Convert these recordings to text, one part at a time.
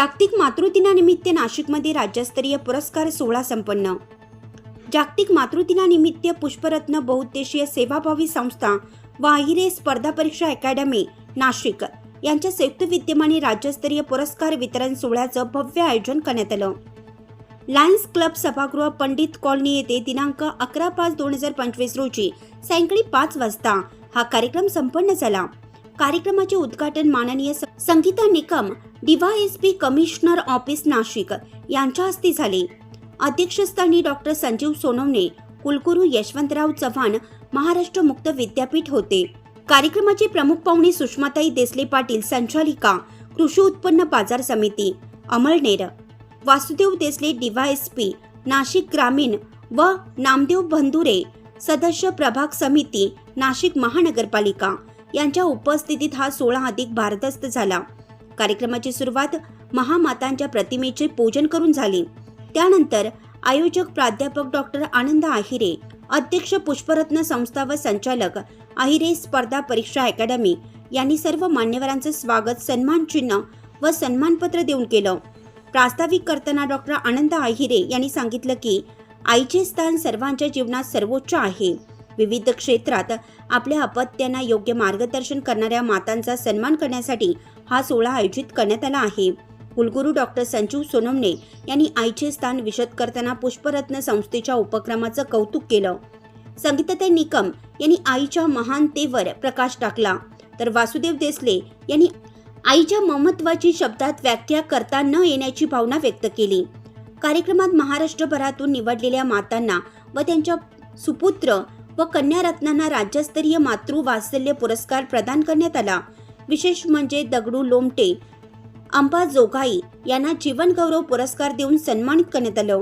जागतिक मातृदिनानिमित्त नाशिकमध्ये राज्यस्तरीय पुरस्कार सोहळा संपन्न. जागतिक मातृदिनानिमित्त पुष्परत्न बहुउद्देशीय सेवाभावी संस्था व अहिरे स्पर्धा परीक्षा अकॅडमी नाशिक. यांच्या संयुक्त विद्यमाने राज्यस्तरीय पुरस्कार वितरण सोहळ्याचं भव्य आयोजन करण्यात आलं. लायन्स क्लब सभागृह पंडित कॉलनी येथे दिनांक अकरा पाच दोन हजार पंचवीस रोजी सायंकाळी पाच वाजता हा कार्यक्रम संपन्न झाला. कार्यक्रमाचे उद्घाटन माननीय Sangita Nikam DYSP commissioner office Nashik यांच्या हस्ते झाले. अध्यक्षस्थानी डॉक्टर संजीव सोनवणे कुलगुरू यशवंतराव चव्हाण महाराष्ट्र मुक्त विद्यापीठ होते. कार्यक्रमाचे प्रमुख पाहुणे सुषमाताई देसले पाटील संचालिका कृषी उत्पन्न बाजार समिती अमळनेर वासुदेव देसले डीवायएसपी नाशिक ग्रामीण व नामदेव भंदुरे सदस्य प्रभाग समिती नाशिक महानगरपालिका. यांच्या उपस्थितीत हा सोहळा अधिक भारदस्त झाला. कार्यक्रमाची सुरुवात महामातांच्या प्रतिमेचे पूजन करून झाली. त्यानंतर आयोजक प्राध्यापक डॉक्टर आनंद आहिरे अध्यक्ष पुष्परत्न संस्था व संचालक आहिरे स्पर्धा परीक्षा अकॅडमी यांनी सर्व मान्यवरांचं स्वागत सन्मान चिन्ह व सन्मानपत्र देऊन केलं. प्रास्ताविक करताना डॉक्टर आनंद आहिरे यांनी सांगितलं की आईचे स्थान सर्वांच्या जीवनात सर्वोच्च आहे. विविध क्षेत्रात आपल्या अपत्यांना योग्य मार्गदर्शन करणाऱ्या मातांचा सन्मान करण्यासाठी हा सोहळा आयोजित करण्यात आला आहे. कुलगुरू डॉक्टर संजीव सोनमने यांनी आईचे स्थान विशद करताना पुष्परत्न संस्थेच्या उपक्रमाचं कौतुक केलं. संगीताताई निकम यांनी आईच्या महानतेवर प्रकाश टाकला. तर वासुदेव देसले यांनी आईच्या ममत्वाची शब्दात व्याख्या करता न येण्याची भावना व्यक्त केली. कार्यक्रमात महाराष्ट्रभरातून निवडलेल्या मातांना व त्यांच्या सुपुत्र व कन्यारत्नांना राज्यस्तरीय मातृवात्सल्य पुरस्कार प्रदान करण्यात आला. विशेष म्हणजे दगडू लोमटे अंबा जोगाई यांना जीवनगौरव पुरस्कार देऊन सन्मानित करण्यात आलं.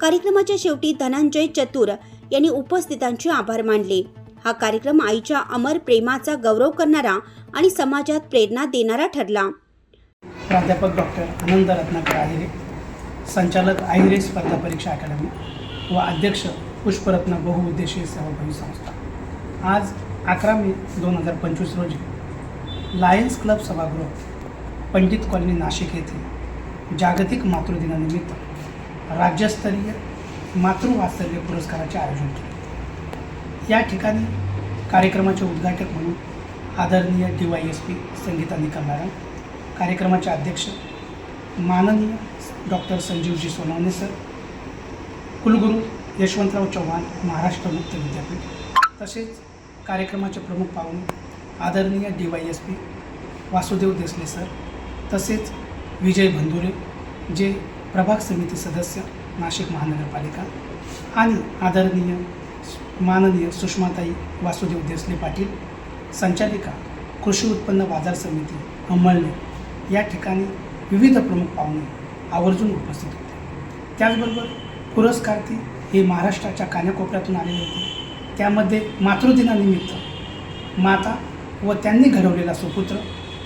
कार्यक्रमाच्या शेवटी धनंजय चतुर यांनी उपस्थितांचे आभार मानले. हा कार्यक्रम आईच्या अमर प्रेमाचा गौरव करणारा आणि समाजात प्रेरणा देणारा ठरला. प्राध्यापक डॉक्टर आनंद रत्नाकर आहिरे संचालक आहिरे स्पर्धा परीक्षा अकॅडमी व अध्यक्ष पुष्परत्न बहुउद्देशीय सेवाभावी संस्था. आज अकरा मे दोन हजार पंचवीस रोजी लायन्स क्लब सभागृह पंडित कॉलनी नाशिक येथे जागतिक मातृदिनानिमित्त राज्यस्तरीय मातृवात्सल्य पुरस्काराचे आयोजन केले. या ठिकाणी कार्यक्रमाचे उद्घाटक म्हणून आदरणीय D Y S P Sangita Nikam कार्यक्रमाचे अध्यक्ष माननीय डॉक्टर संजीवजी सोनवणे सर कुलगुरू यशवंतराव चव्हाण महाराष्ट्र मुक्त विद्यापीठ तसेच कार्यक्रमाचे प्रमुख पाहुणे आदरणीय D Y S P Vasudev Desale sir तसेच विजय भंदुरे जे प्रभाग समिती सदस्य नाशिक महानगरपालिका आणि आदरणीय माननीय सुषमाताई वासुदेव देसले पाटील संचालिका कृषी उत्पन्न बाजार समिती अंमलने या ठिकाणी विविध प्रमुख पाहुणे आवर्जून उपस्थित होते. त्याचबरोबर पुरस्कार्थी हे महाराष्ट्राच्या कानाकोपऱ्यातून आलेले होते. त्यामध्ये मातृदिनानिमित्त माता व त्यांनी घडवलेला सुपुत्र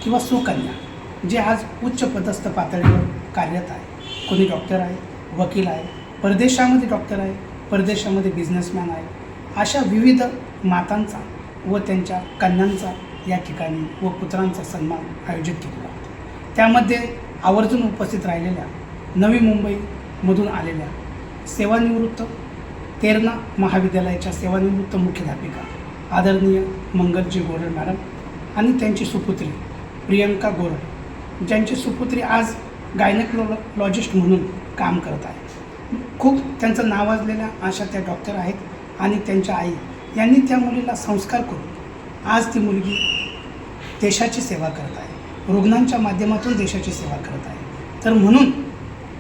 किंवा सुकन्या जे आज उच्च पदस्थ पातळीवर कार्यरत आहे. कोणी डॉक्टर आहे वकील आहे परदेशामध्ये डॉक्टर आहे परदेशामध्ये बिझनेसमॅन आहे अशा विविध मातांचा व त्यांच्या कन्यांचा या ठिकाणी व पुत्रांचा सन्मान आयोजित केलेला होता. त्यामध्ये आवर्जून उपस्थित राहिलेल्या नवी मुंबईमधून आलेल्या सेवानिवृत्त तेरणा महाविद्यालयाच्या सेवानिवृत्त मुख्याध्यापिका आदरणीय मंगलजी गोरड मॅडम आणि त्यांची सुपुत्री प्रियंका गोरड ज्यांची सुपुत्री आज गायनेकोलॉजिस्ट म्हणून काम करत आहे खूप त्यांचं नावाजलेल्या अशा त्या डॉक्टर आहेत आणि त्यांच्या आई यांनी त्या मुलीला संस्कार करून आज ती मुलगी देशाची सेवा करत आहे. रुग्णांच्या माध्यमातून देशाची सेवा करत आहे. तर म्हणून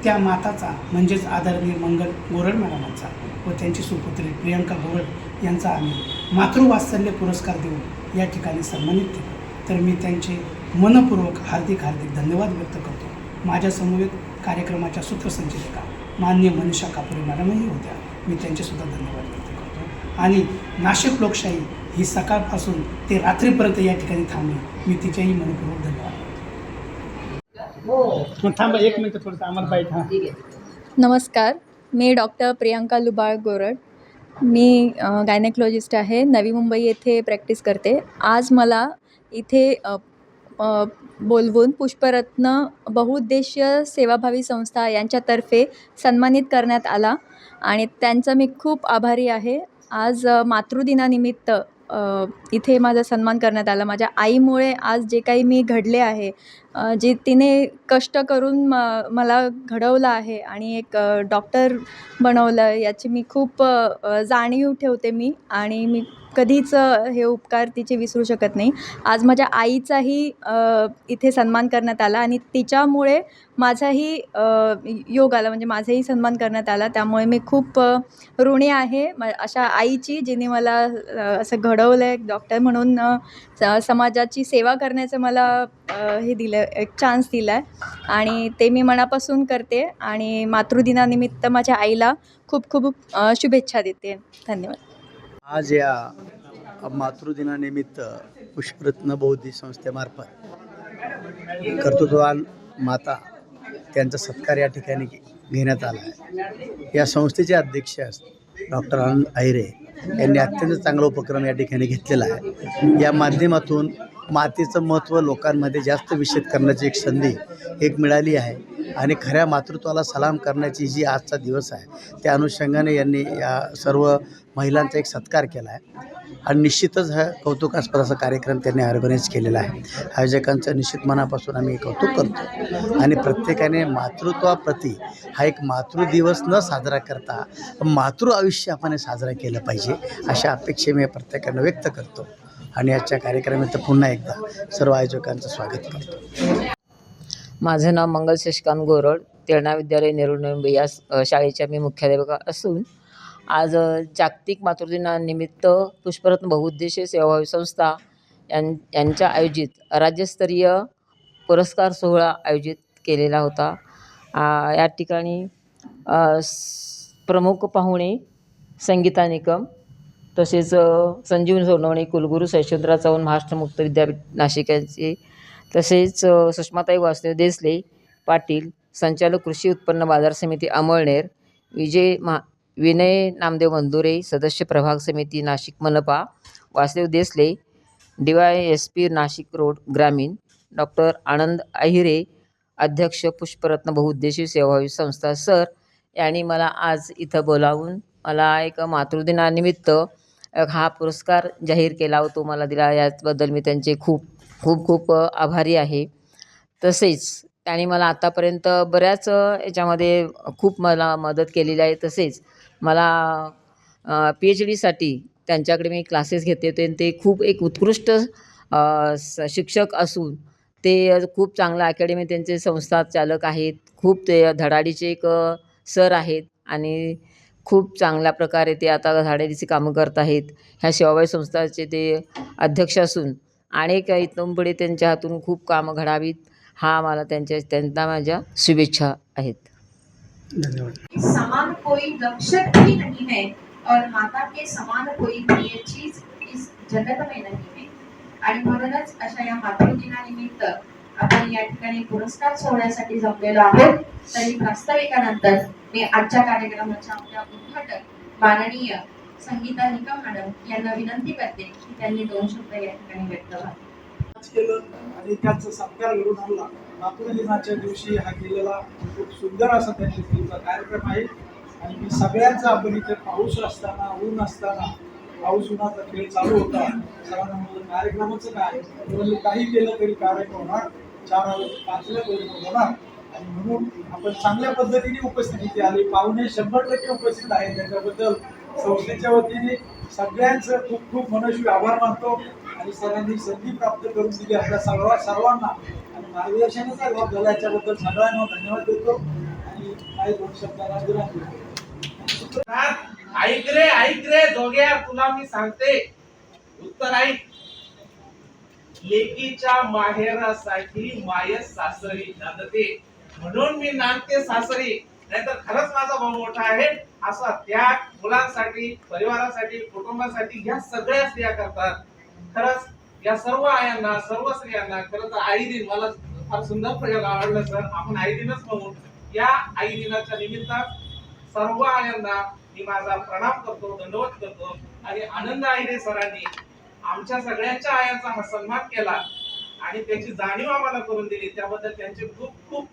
त्या माताचा म्हणजेच आदरणीय मंगल गोरड मॅडमांचा व त्यांची सुपुत्री प्रियंका गोरड यांचा आम्ही मातृवात्सल्य पुरस्कार देऊन या ठिकाणी सन्मानित केलं. तर मी त्यांचे मनपूर्वक हार्दिक हार्दिक धन्यवाद व्यक्त करतो. माझ्या समवेत कार्यक्रमाच्या सूत्रसंचालिका मान्य मनीषा कापुरे मॅडमही होत्या. मी त्यांचेसुद्धा धन्यवाद व्यक्त करतो. आणि नाशिक लोकशाही ही सकाळपासून ते रात्रीपर्यंत या ठिकाणी थांबली. मी तिचेही मनपूर्वक धन्यवाद. थांबा एक मिनिट थोडंसं आम्हाला पाहिजे. नमस्कार मी डॉक्टर प्रियांका लुबाळ गोरड. मी गायनेकोलॉजिस्ट आहे नवी मुंबई येथे प्रॅक्टिस करते. आज मला इथे बोलवून पुष्परत्न बहुउद्देशीय सेवाभावी संस्था यांच्यातर्फे सन्मानित करण्यात आला आणि त्यांचा मी खूप आभारी आहे. आज मातृदिनानिमित्त इथे माझा सन्मान करण्यात आला. माझ्या आईमुळे आज जे काही मी घडले आहे जे तिने कष्ट करून म मला घडवलं आहे आणि एक डॉक्टर बनवलं याची मी खूप जाणीव ठेवते मी आणि मी कधीच हे उपकार तिचे विसरू शकत नाही. आज माझ्या आईचाही इथे सन्मान करण्यात आला आणि तिच्यामुळे माझाही योग आला म्हणजे माझाही सन्मान करण्यात आला. त्यामुळे मी खूप ऋणी आहे. म अशा आईची जिने मला असं घडवलं आहे डॉक्टर म्हणून स समाजाची सेवा करण्याचं मला हे दिलं एक चान्स दिला आहे आणि ते मी मनापासून करते आणि मातृदिनानिमित्त माझ्या आईला खूप खूप शुभेच्छा देते. धन्यवाद. आज या मातृदिनानिमित्त पुष्परत्न बौद्धी संस्थेमार्फत कर्तृत्ववान माता त्यांचा सत्कार या ठिकाणी घेण्यात आला आहे. या संस्थेचे अध्यक्ष डॉक्टर आनंद अहिरे यांनी अत्यंत चांगला उपक्रम या ठिकाणी घेतलेला आहे. या माध्यमातून मातेचं महत्त्व लोकांमध्ये जास्त विषद करण्याची एक संधी एक मिळाली आहे. आणि खऱ्या मातृत्वाला सलाम करण्याची जी आजचा दिवस आहे. त्या अनुषंगाने यांनी या सर्व महिलांचा एक सत्कार केला आहे. आणि निश्चितच हा कौतुकास्पद असा कार्यक्रम त्यांनी ऑर्गनाईज केलेला आहे. आयोजकांचं निश्चित मनापासून आम्ही कौतुक करतो. आणि प्रत्येकाने मातृत्वाप्रती हा एक मातृदिवस न साजरा करता मातृ आयुष्य आपण हे साजरा केलं पाहिजे अशा अपेक्षा मी प्रत्येकानं व्यक्त करतो. आणि आजच्या कार्यक्रमात पुन्हा एकदा सर्व आयोजकांचं स्वागत करतो. माझं नाव मंगल शशिकांत गोरड तेरणा विद्यालय नेहरू या शाळेच्या मी मुख्याध्यापिका असून आज जागतिक मातृदिनानिमित्त पुष्परत्न बहुउद्देशीय सेवाभावी संस्था यां यांच्या आयोजित राज्यस्तरीय पुरस्कार सोहळा आयोजित केलेला होता. या ठिकाणी प्रमुख पाहुणे संगीता निकम तसेच संजीवन सोनवणे कुलगुरू शैशवंतराव चव्हाण महाराष्ट्र मुक्त विद्यापीठ नाशिक यांचे तसेच सुषमाताई वासुदेव देसले पाटील संचालक कृषी उत्पन्न बाजार समिती अमळनेर विजय मा विनय नामदेव मंदुरे सदस्य प्रभाग समिती नाशिक मनपा Vasudev Desale D Y S P Nashik road ग्रामीण डॉक्टर आनंद अहिरे अध्यक्ष पुष्परत्न बहुउद्देशीय सेवाभावी संस्था सर यांनी मला आज इथं बोलावून मला एक मातृदिनानिमित्त हा पुरस्कार जाहीर केला व तो मला दिला. याबद्दल मी त्यांचे खूप खूप खूप आभारी आहे. तसेच त्यांनी मला आतापर्यंत बऱ्याच याच्यामध्ये खूप मला मदत केलेली आहे. तसेच मला पी एच डीसाठी त्यांच्याकडे मी क्लासेस घेते. होते आणि ते खूप एक उत्कृष्ट स- शिक्षक असून ते खूप चांगलं अकॅडमी त्यांचे संस्था चालक आहेत. खूप ते धडाडीचे एक सर आहेत. आणि खूप चांगल्या प्रकारे ते आता धडाडीची कामं करत आहेत. ह्या सेवाभावी संस्थाचे ते अध्यक्ष असून अनेक इथून पुढे त्यांच्या हातून खूप कामं घडावीत हा मला त्यांच्या त्यांना माझ्या शुभेच्छा आहेत. धन्यवाद. समान कोई नक्षत्र भी नहीं है और माता के समान कोई प्रिय चीज इस जगत में नहीं है आणि म्हणूनच अशा या मातृदिनानिमित्त आपण या ठिकाणी पुरस्कार सोहळ्यासाठी जमलेलो आहोत. तरी प्रास्ताविकानंतर मी आजच्या कार्यक्रमाच्या आपल्या उद्घाटक माननीय संगीता निका मॅडम यांना विनंती करते की त्यांनी दोन शब्द या ठिकाणी व्यक्त व्हावे आणि त्याचा सत्कार घडून आणला मातृदिनाच्या दिवशी हा केलेला खूप सुंदर असा त्या कार्यक्रम आहे. आणि मी सगळ्यांचा आपण इथे पाऊस असताना ऊन असताना पाऊस उन्हाचा खेळ चालू होता. सगळ्यांना म्हणलं कार्यक्रमाचं काय? काही केलं तरी कार्यक्रम होणार. चार पाचव्या पाचला होणार. आणि म्हणून आपण चांगल्या पद्धतीने उपस्थिती आली. पाहुणे शंभर टक्के उपस्थित आहेत. त्याच्याबद्दल संस्थेच्या वतीने सगळ्यांचं खूप खूप मनस्वी आभार मानतो. आणि सरांनी संधी प्राप्त करून दिली आपल्या सर्व सर्वांना. आणि मार्गदर्शनाचा लाभ झाला याच्याबद्दल सगळ्यांना धन्यवाद देतो. आणि काही दोन शब्दांना विराम देतो. ऐक रे ऐक रे. जोग्या तुला मी सांगते. उत्तर ऐक. लेकीच्या माहेरासाठी माय सासरी नांदते. म्हणून मी नांदते सासरी. नाहीतर खरंच माझा भाऊ मोठा आहे. असा त्याग मुलांसाठी परिवारासाठी कुटुंबासाठी ह्या सगळ्या स्त्रिया करतात. खरंच या सर्व आयांना सर्व स्त्रियांना खरं तर आई दिन मला फार सुंदर प्रयोग आवडलं सर. आपण आई दिनच म्हणून. या आई दिनाच्या निमित्तात सर्व आयांना मी माझा प्रणाम करतो दंडवत करतो. आणि आनंद आईने सरांनी. आमच्या सगळ्यांच्या आयांचा हा सन्मान केला आणि त्याची जाणीव आम्हाला करून दिली. त्याबद्दल त्यांचे खूप खूप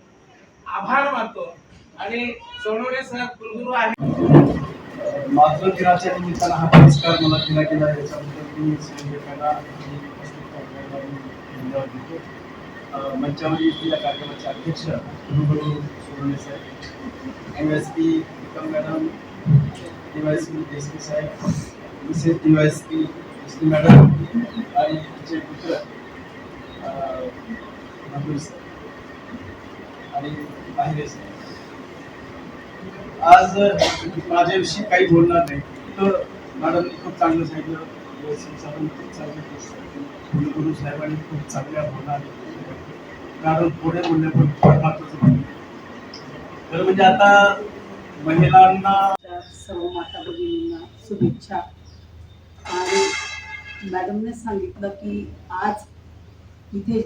आभार मानतो. आणि सोनवणे सर कुलगुरू आहे मातृ दिनाच्या निमित्तानं हा पुरस्कार मला दिला गेला मंचामध्ये याच्याबद्दल मी धन्यवाद देतो. येथील या कार्यक्रमाचे अध्यक्ष गुरुगुरु सोनवणे साहेब M S P madam D Y S P Deshmukh साहेब mrs D Y S P Deshmukh madam आणि तिचे पुत्र अं, आणि बाहेर आज uh, माझ्याविषयी काही बोलणार नाही. तर मॅडमनी खूप चांगलं सांगितलं. व्यवस्थित साहेबांनी खूप चांगलं सांगितलं. गुरु साहेबांनी खूप चांगल्या बोलणार कारण पुढे बोलले पण खूप महत्वाचं तर म्हणजे आता महिलांना सर्व माता भगिनींना शुभेच्छा. आणि मॅडमने सांगितलं की आज इथे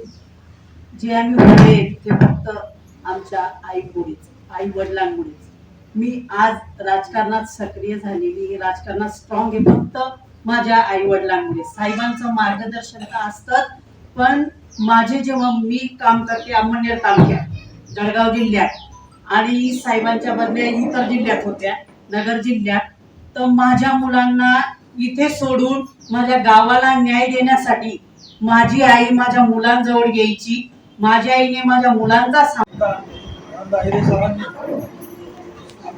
जे आम्ही उभे ते फक्त आमच्या आईमुळेच आई वडिलांमुळेच मी आज राजकारणात सक्रिय झालेली राजकारणात स्ट्रॉंग आहे फक्त माझ्या आई वडिलांमुळे साहेबांचं मार्गदर्शन तर असतं पण माझे जेव्हा मी काम करते अमनेर तालुक्यात जळगाव जिल्ह्यात आणि साहेबांच्या बदल्या इतर जिल्ह्यात होत्या नगर जिल्ह्यात तर माझ्या मुलांना इथे सोडून माझ्या गावाला न्याय देण्यासाठी माझी आई माझ्या मुलांजवळ यायची. माझ्या आईने माझ्या मुलांचा सांगता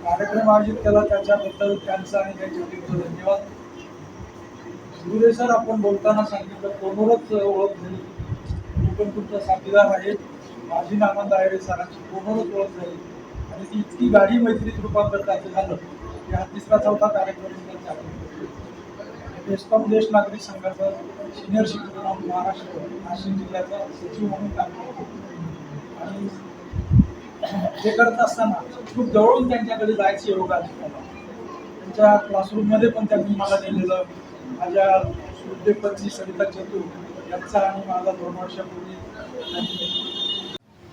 कार्यक्रम आयोजित केला. त्याच्याबद्दल त्यांचा आणि त्यांच्या धन्यवाद. गुरुदेव सर आपण बोलताना सांगितलं फोनवरच ओळख झाली. मी पण तुमचा साथीदार आहे. माझी आणि आनंद सरांची. फोनवरच ओळख झाली. आणि ती इतकी गाडी मैत्रीत रूपांतर त्याचं झालं. की हा तिसरा चौथा कार्यक्रम त्यांचा बेस्कॉम ज्येष्ठ नागरिक संघाचा सिनियर शिक्षक ऑफ महाराष्ट्र नाशिक जिल्ह्याचा सचिव म्हणून काम करतो. आणि हे करत असताना खूप जवळून त्यांच्याकडे जायचं योग आले त्यांच्या क्लासरूममध्ये पण त्यांनी मला नेलेलं. माझ्या शुद्धे सविता चतुर यांचा आणि माझा दोन वर्षापूर्वी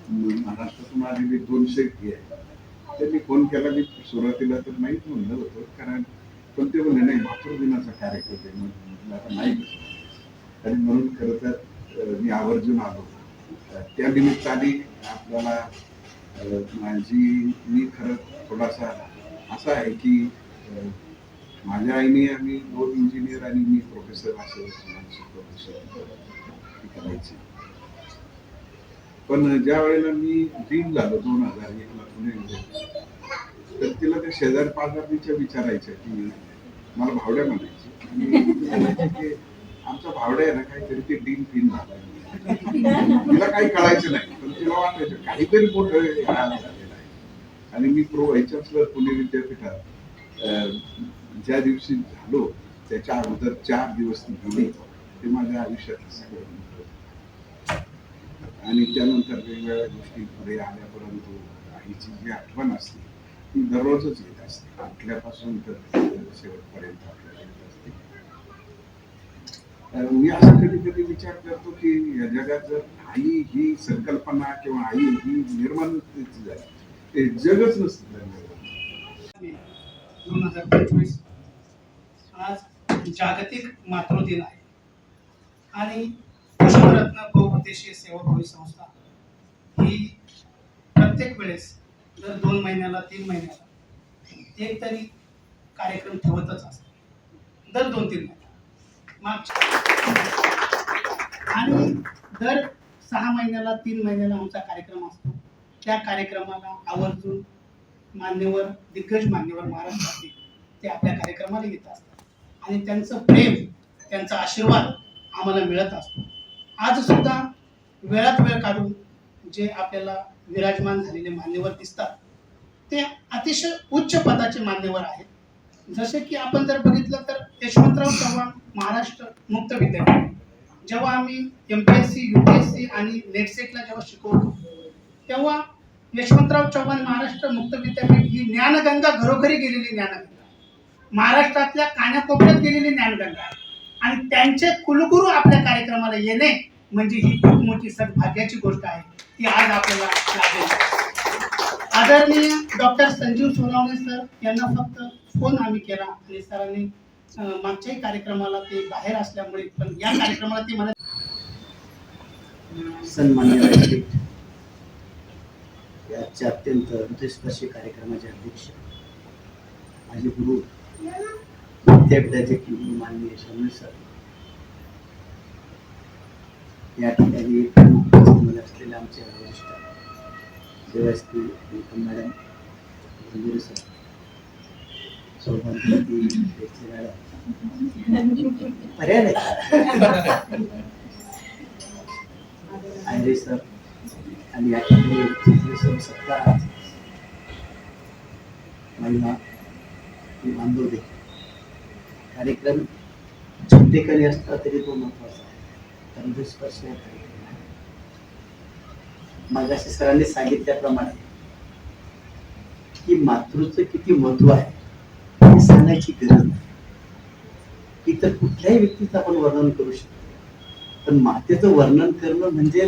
त्यांनी महाराष्ट्रातून आलेले दोन शेतकी आहे त्यांनी फोन केला मी सुरुवातीला तर माहीत म्हणलं होतं कारण पण ते म्हणले नाही मातृ दिनाचा कार्यक्रम आहे म्हणून. म्हटलं आता नाही कसं आणि म्हणून खरं तर मी आवर्जून आलो. त्या निमित्ताने आपल्याला माझी मी खरं थोडासा असा आहे की माझ्या आईने आम्ही दोन इंजिनियर आणि मी प्रोफेसर असं प्रोफेसर करायचे. पण ज्या वेळेला मी डीन झालो दोन हजार एकला पुणे. तर तिला त्या शेजार पाजारीच्या विचारायच्या की मला भावड्या म्हणायची. आमचा भावड्या आहे ना काहीतरी ते डीन फिन झाला तिला काही कळायचं नाही पण तिला वाटायचं काहीतरी मोठं झालेलं आहे. आणि मी प्रो ह्याच्यातलं पुणे विद्यापीठात ज्या दिवशी झालो त्याच्या अगोदर चार दिवस ती ते माझ्या आयुष्यात सगळं आणि त्यानंतर वेगवेगळ्या गोष्टी पुढे आल्या परंतु आईची जी आठवण असते ती दररोजच येत असते. आपल्यापासून तर शेवटपर्यंत आपल्याला येत असते. मी असं कधी कधी विचार करतो की या जगात जर आई ही संकल्पना किंवा आई ही निर्माण ते जगच नसतं दोन हजार पंचवीस आज जागतिक मातृदिन आहे. आणि पुष्परत्न बहुउद्देशीय सेवाभावी संस्था ही प्रत्येक वेळेस दर दोन महिन्याला तीन महिन्याला. एक तरी कार्यक्रम ठेवतच असतो. दर दोन तीन महिन्याला. मागच्या आणि दर सहा महिन्याला तीन महिन्याला आमचा कार्यक्रम असतो. त्या कार्यक्रमाला आवर्जून मान्यवर दिग्गज मान्यवर महाराष्ट्रातील ते आपल्या कार्यक्रमाला येत असतात. आणि त्यांचं प्रेम त्यांचा आशीर्वाद आम्हाला मिळत असतो. आज सुद्धा वेळात वेळ काढून जे आपल्याला विराजमान झालेले मान्यवर दिसतात. ते अतिशय उच्च पदाचे मान्यवर आहेत. जसे की आपण जर बघितलं तर यशवंतराव चव्हाण महाराष्ट्र मुक्त विद्यापीठ. जेव्हा आम्ही M P S C U P S C आणि नेटसेटला जेव्हा शिकवतो तेव्हा यशवंतराव चव्हाण महाराष्ट्र मुक्त विद्यापीठ ही ज्ञानगंगा घरोघरी गेलेली ज्ञानगंगा. महाराष्ट्रातल्या कानाकोपऱ्यात गेलेली ज्ञानगंगा. आणि त्यांचे कुलगुरू आपल्या कार्यक्रमाला येणे म्हणजे ही खूप मोठी सद्भाग्याची गोष्ट आहे ती आज आपल्याला लागेल आदरणीय डॉक्टर संजीव सोनावणे सर यांना फक्त फोन आम्ही केला आणि सरांनी मागच्याही कार्यक्रमाला ते बाहेर असल्यामुळे पण या कार्यक्रमाला ते मला सन्मान्य याच्या अत्यंत हृदयस्पर्शी कार्यक्रमाचे अध्यक्ष माझे गुरु विद्यापीठाचे माननीय शर्मे सर या ठिकाणी उपस्थित असलेले आमचे वरिष्ठ देवस्थी नीलम मॅडम मंदिर सर सौभाग्यवती मॅडम. पर्याय नाही. आयरे सर आणि या ठिकाणी उपस्थित सर्व महिला बांधव दे कार्यक्रम छोटेखाली असला तरी तो महत्त्वाचा. आहे हृदयस्पर्श हा सरांनी सांगितल्याप्रमाणे की मातृचं किती महत्त्व आहे हे सांगायची गरज नाही. इतर कुठल्याही व्यक्तीचं आपण वर्णन करू शकतो. पण मातेचं वर्णन करणं म्हणजे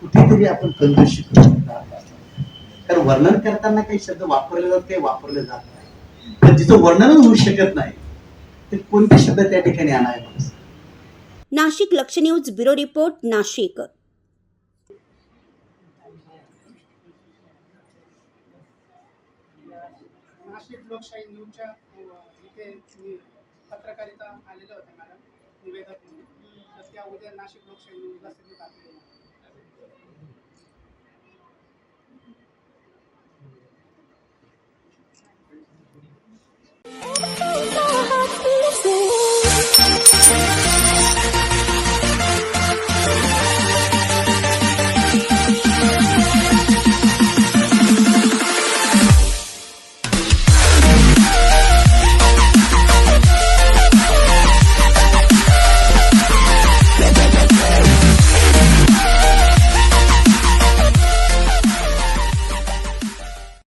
कुठेतरी आपण कंजूशी शिकू शकतो. कारण वर्णन करताना काही शब्द वापरले जात काही वापरले जात नाही. तर जिचं वर्णनच होऊ शकत नाही ते कोणते शब्द त्या ठिकाणी आणावे? नाशिक लक्ष news bureau report Nashik. Nashik Lokshahi न्यूजच्या इथे मी पत्रकारिता आलेल्या होत्या मॅडम निवेदक म्हणून. तर त्या उद्या नाशिक लोकशाही न्यूजला